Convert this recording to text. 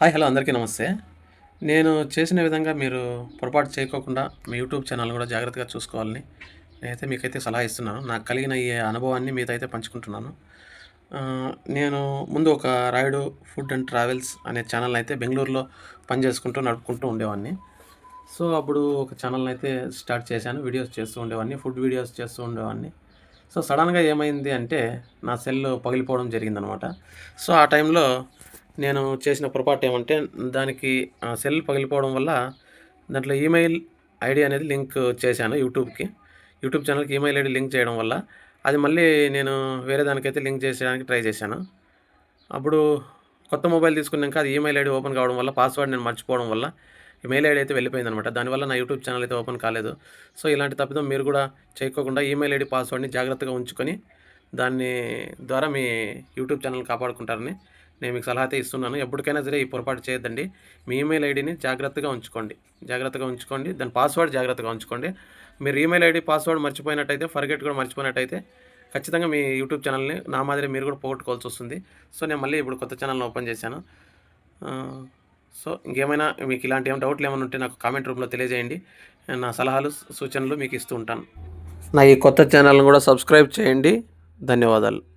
Hi hello అందరికీ నమస్తే. నేను చేసిన విధంగా మీరు పొరపాటు చేయకోకుండా మీ యూట్యూబ్ ఛానల్ కూడా జాగ్రత్తగా చూసుకోవాలని నేనైతే మీకైతే సలహా ఇస్తున్నాను. నాకు కలిగిన ఈ అనుభవాన్ని మీతో అయితే పంచుకుంటున్నాను నేను ముందు ఒక రాయుడు ఫుడ్ అండ్ ట్రావెల్స్ అనే ఛానల్ అయితే బెంగళూరులో పనిచేసుకుంటూ నడుపుకుంటూ ఉండేవాడిని. సో అప్పుడు ఒక ఛానల్ అయితే స్టార్ట్ చేశాను. వీడియోస్ చేస్తూ ఉండేవాడిని ఫుడ్ వీడియోస్ చేస్తూ ఉండేవాడిని. సో సడన్గా ఏమైంది అంటే నా సెల్ పగిలిపోవడం జరిగిందనమాట. సో ఆ టైంలో నేను చేసిన పొరపాటు ఏమంటే దానికి సెల్ పగిలిపోవడం వల్ల దాంట్లో ఈమెయిల్ ఐడి అనేది లింక్ చేశాను యూట్యూబ్కి. యూట్యూబ్ ఛానల్కి ఈమెయిల్ ఐడి లింక్ చేయడం వల్ల అది మళ్ళీ నేను వేరే దానికైతే లింక్ చేసేయడానికి ట్రై చేశాను. అప్పుడు కొత్త మొబైల్ తీసుకున్నాక అది ఈమెయిల్ ఐడి ఓపెన్ కావడం వల్ల పాస్వర్డ్ నేను మర్చిపోవడం వల్ల ఈమెయిల్ ఐడి అయితే వెళ్ళిపోయింది అనమాట దానివల్ల నా యూట్యూబ్ ఛానల్ అయితే ఓపెన్ కాలేదు. సో ఇలాంటి తప్పిదం మీరు కూడా చేయకోకుండా ఈమెయిల్ ఐడి పాస్వర్డ్ని జాగ్రత్తగా ఉంచుకొని దాన్ని ద్వారా మీ యూట్యూబ్ ఛానల్ కాపాడుకుంటారని నేను మీకు సలహా అయితే ఇస్తున్నాను ఎప్పటికైనా సరే ఈ పొరపాటు చేయొద్దండి. మీ ఈమెయిల్ ఐడిని జాగ్రత్తగా ఉంచుకోండి. జాగ్రత్తగా ఉంచుకోండి. దాని పాస్వర్డ్ జాగ్రత్తగా ఉంచుకోండి. మీరు ఈమెయిల్ ఐడి పాస్వర్డ్ మర్చిపోయినట్టయితే ఫర్గెట్ కూడా మర్చిపోయినట్టయితే ఖచ్చితంగా మీ యూట్యూబ్ ఛానల్ని నా మాదిరి మీరు కూడా పోగొట్టుకోవాల్సి వస్తుంది. సో నేను మళ్ళీ ఇప్పుడు కొత్త ఛానల్ని ఓపెన్ చేశాను. సో ఇంకేమైనా మీకు ఇలాంటి ఏమైనా డౌట్లు ఏమైనా ఉంటే నాకు కామెంట్ రూపంలో తెలియజేయండి. నా సలహాలు సూచనలు మీకు ఇస్తూ ఉంటాను. నా ఈ కొత్త ఛానల్ని కూడా సబ్స్క్రైబ్ చేయండి. ధన్యవాదాలు.